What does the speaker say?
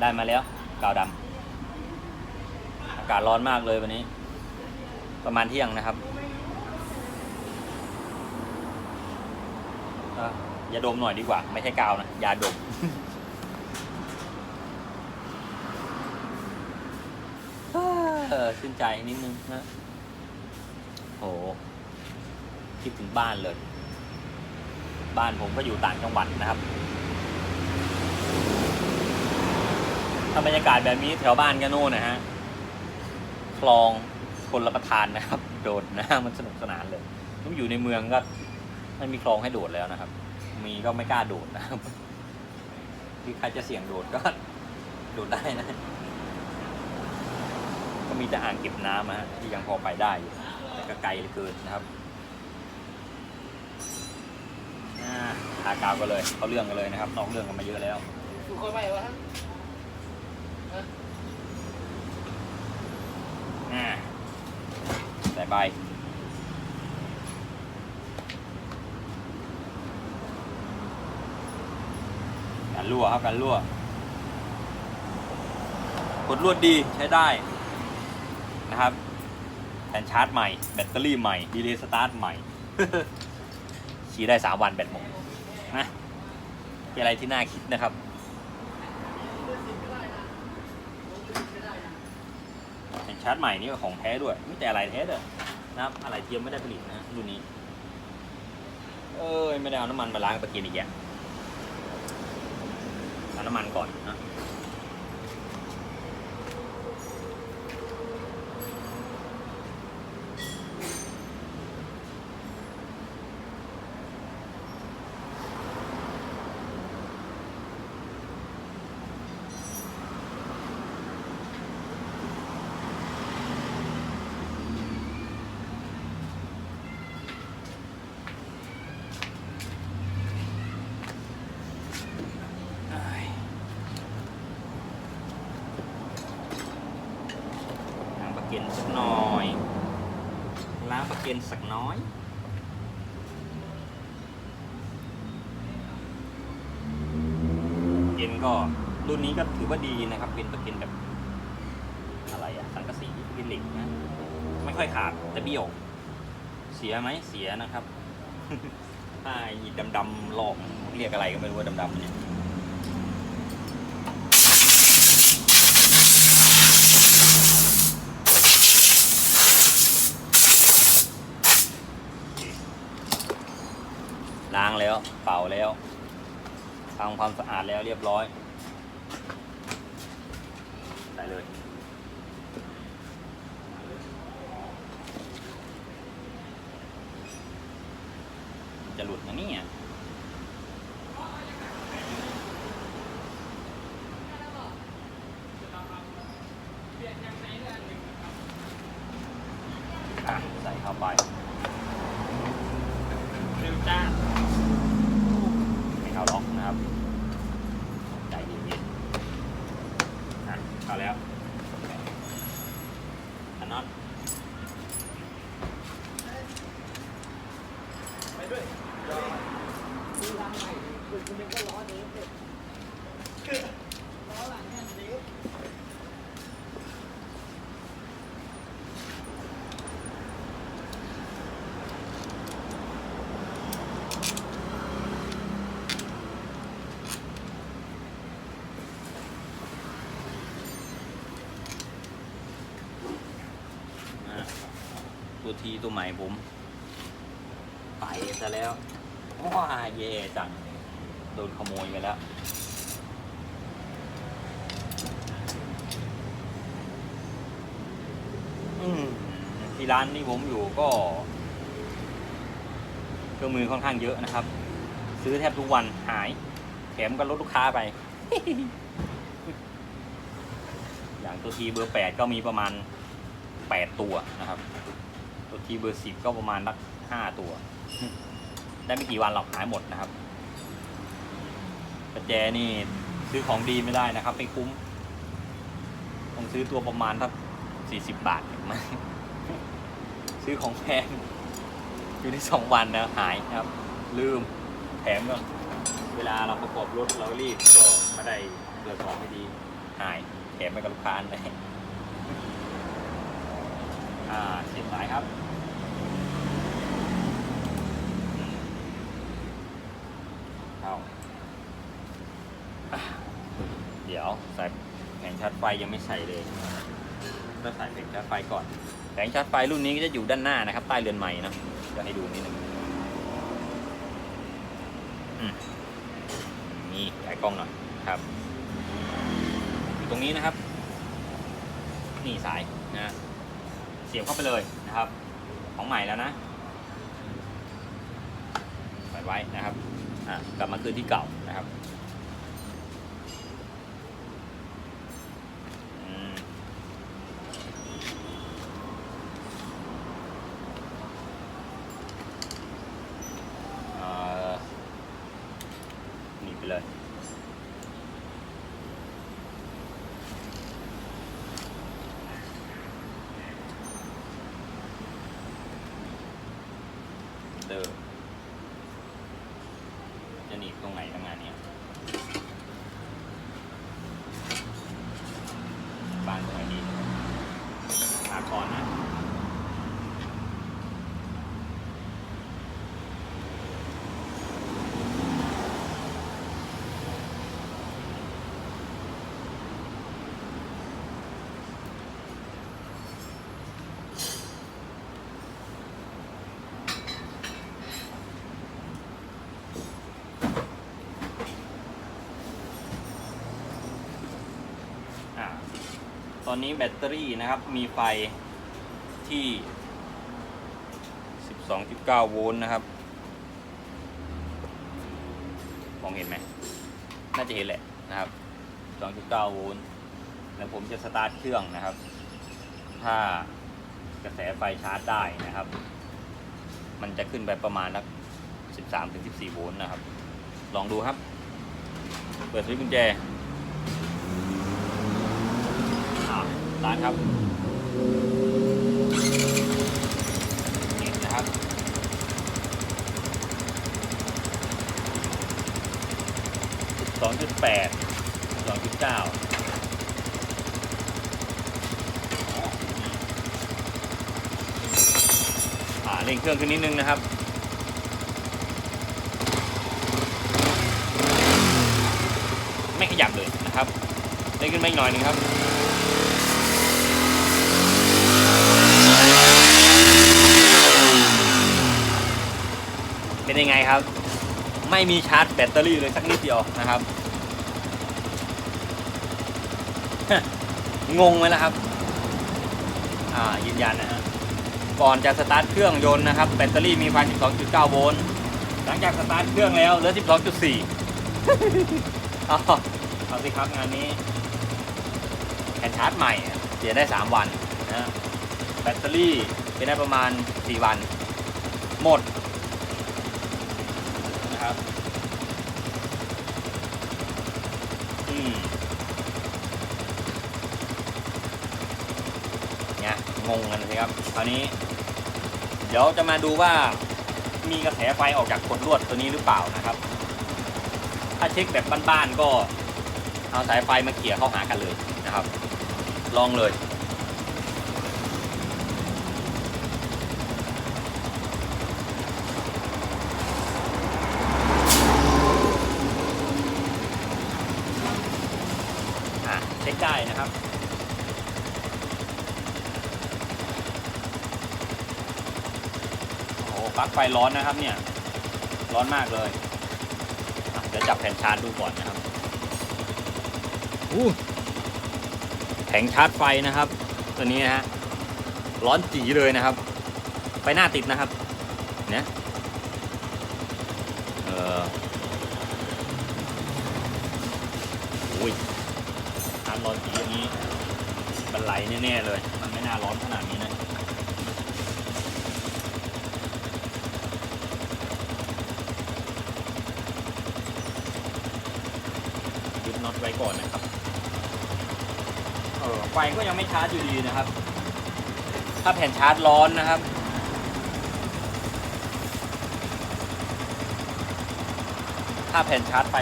ได้มาแล้วกาวดำอากาศร้อนมากเลยวันนี้ ประมาณเที่ยงนะครับเอ่อยาดมหน่อยดีกว่า ไม่ใช่กาวนะยาดมเออชื่นใจนิดนึงนะโหคิดถึงบ้านเลย บ้านผมก็อยู่ต่างจังหวัดนะครับ ถ้าบรรยากาศแบบนี้แถวบ้านก็โน่นนะฮะ คลองคนละประทานนะครับ โดดนะมันสนุกสนานเลยต้องอยู่ในเมืองก็ไม่มีคลองให้โดดแล้วนะครับ มีก็ไม่กล้าโดดนะครับที่ใครจะเสี่ยงโดดก็โดดได้นะ ก็มีแต่อ่างเก็บน้ำนะฮะที่ยังพอไปได้อยู่แต่ก็ไกลเหลือเกินนะครับอ่าทากาวกันเลยเขาเรื่องกันเลยนะครับนอกเรื่องกันมาเยอะแล้วอยู่คนใหม่วะฮะ อ่า ใบ การรั่วครับการรั่วกดลวดดีใช้ได้นะครับแผ่นชาร์จใหม่ แบตเตอรี่ใหม่ ดีเลย์สตาร์ทใหม่ขี่ได้ 3 วันแบตหมดนะเป็นอะไรที่น่าคิดนะครับ แผ่น ชาร์จใหม่นี่ก็ของแท้ด้วยไม่แต่อะไรแท้เลยนะครับอะไรเทียมไม่ได้ผลิตนะรุ่นนี้ เอ้ยไม่ได้เอาน้ำมันมาล้างตะเกียงอีกแยะเอาน้ำมันก่อนนะเอ้ยล้างปลาเก็นสักหน่อย กินสักน้อยเกนก็รุ่นนี้ก็ถือว่าดีนะครับเป็นตะเกียงแบบ อะไรอะสังกะสีกินเหล็กนะ ไม่ค่อยขาดแต่เบี้ยว เสียไหมเสียนะครับถ้าไอ้ดำๆลอกเรียกอะไรก็ไม่รู้ว่าดำๆเนี่ย ล้างแล้วเป่าแล้วทำความสะอาดแล้วเรียบร้อยใส่เลยจะหลุดนะเนี่ยอะใส่เข้าไปเร็วจ้า ให้เข้าล็อกนะครับ ใจเย็นๆอะเข้าแล้วอันน็อต ไปด้วยดูรังใหม่คุณคุณนึ กว่าล้อเดฟเลยล้อหลังเนี่ยเดิมอะตัวทีตัวใหม่ผม ไปซะแล้วว้าเย่จัง โดนขโมยไปแล้วอืมที่ร้านที่ผมอยู่ก็ เครื่องมือค่อนข้างเยอะนะครับ ซื้อแทบทุกวันหาย แถมก็ลดลูกค้าไป อย่างตัวทีเบอร์แปดก็มีประมาณแปดตัวนะครับ ตัวทีเบอร์สิบก็ประมาณสักห้าตัว ได้ไม่กี่วันหรอกหายหมดนะครับ ประแจนี่ซื้อของดีไม่ได้นะครับไม่คุ้มต้องซื้อตัวประมาณสักสี่สิบบาทถึงไหมซื้อของแพงอยู่ที่สองวันนะหายครับ ลืมแถมก็เวลาเราประกอบรถเรารีบก็ไม่ได้เกิดของไม่ดีหายแถมไปกับลูกค้าเลยอ่าเสียบสายครับเข้าอะ เดี๋ยวใส่แผงชาร์จไฟยังไม่ใส่เลยต้องใส่แผงชาร์จไฟก่อน แผงชาร์จไฟรุ่นนี้ก็จะอยู่ด้านหน้านะครับ ใต้เรือนใหม่นะจะให้ดูนิดนึงอืมนี่ใส่กล้องหน่อยครับอยู่ตรงนี้นะครับ นี่สายนะเสียบเข้าไปเลยนะครับ ของใหม่แล้วนะใส่ไว้นะครับอะกลับมาคืนที่เก่านะครับอืมเอ่อ หนีบไปเลย เดอร์จะหนีบตรงไหนทำงานเนี้ยบ้านตรงไหนดีหาก่อนนะ อ่าต อนนี้แบตเตอรี่นะครับมีไฟที่ 12.9 โวลต์นะครับ มองเห็นไหม น่าจะเห็นแหละนะครับ 12.9 โวลต์แล้วผมจะสตาร์ทเครื่องนะครับ ถ้ากระแสไฟชาร์จได้นะครับ มันจะขึ้นไปประมาณสัก 13-14 โวลต์นะครับ ลองดูครับ เปิดสวิตช์กุญแจ อ่า ร้านครับนี่นะครับ สองจุดแปด สองจุดเก้าอ่าเร่งเครื่องขึ้นนิดนึงนะครับไม่ขยับเลยนะครับเร่งขึ้นมาอีกหน่อยนึงครับ เป็นยังไงครับ ไม่มีชาร์จแบตเตอรี่เลยสักนิดเดียวนะครับ งงไหมล่ะครับ อ่ายืนยันนะฮะก่อนจะสตาร์ทเครื่องยนต์นะครับแบตเตอรี่มีไฟ12.9 โวลต์หลังจากสตาร์ทเครื่องแล้วเหลือ 12.4เอาเอาสิครับงานนี้แผ่นชาร์จใหม่เสียได้ 3 วันนะแบตเตอรี่เป็นได้ประมาณ 4 วัน หมด นะครับ อืมเนี่ยงงกันสิครับ คราวนี้ เดี๋ยวจะมาดูว่ามีกระแสไฟออกจากขดลวดตัวนี้หรือเปล่านะครับ ถ้าเช็คแบบบ้านๆก็เอาสายไฟมาเกี่ยเข้าหากันเลยนะครับ ลองเลย อะเช็คได้ นะครับโอ้โหปลั๊กไฟร้อนนะครับเนี่ย ร้อนมากเลยอะเดี๋ยวจับแผ่นชาร์จดูก่อนนะครับอู้แผงชาร์จไฟนะครับ ตัวนี้นะฮะร้อนจีเลยนะครับ ไฟหน้าติดนะครับเนี่ยเอออุ้ย ทานร้อนสีอย่างนี้บันไลแน่ๆเลย มันไม่น่าร้อนขนาดนี้นะยึดน็อตไว้ก่อนนะครับ เออไฟก็ยังไม่ชาร์จอยู่ดีนะครับ ถ้าแผ่นชาร์จร้อนนะครับถ้าแผ่นชาร์จไฟ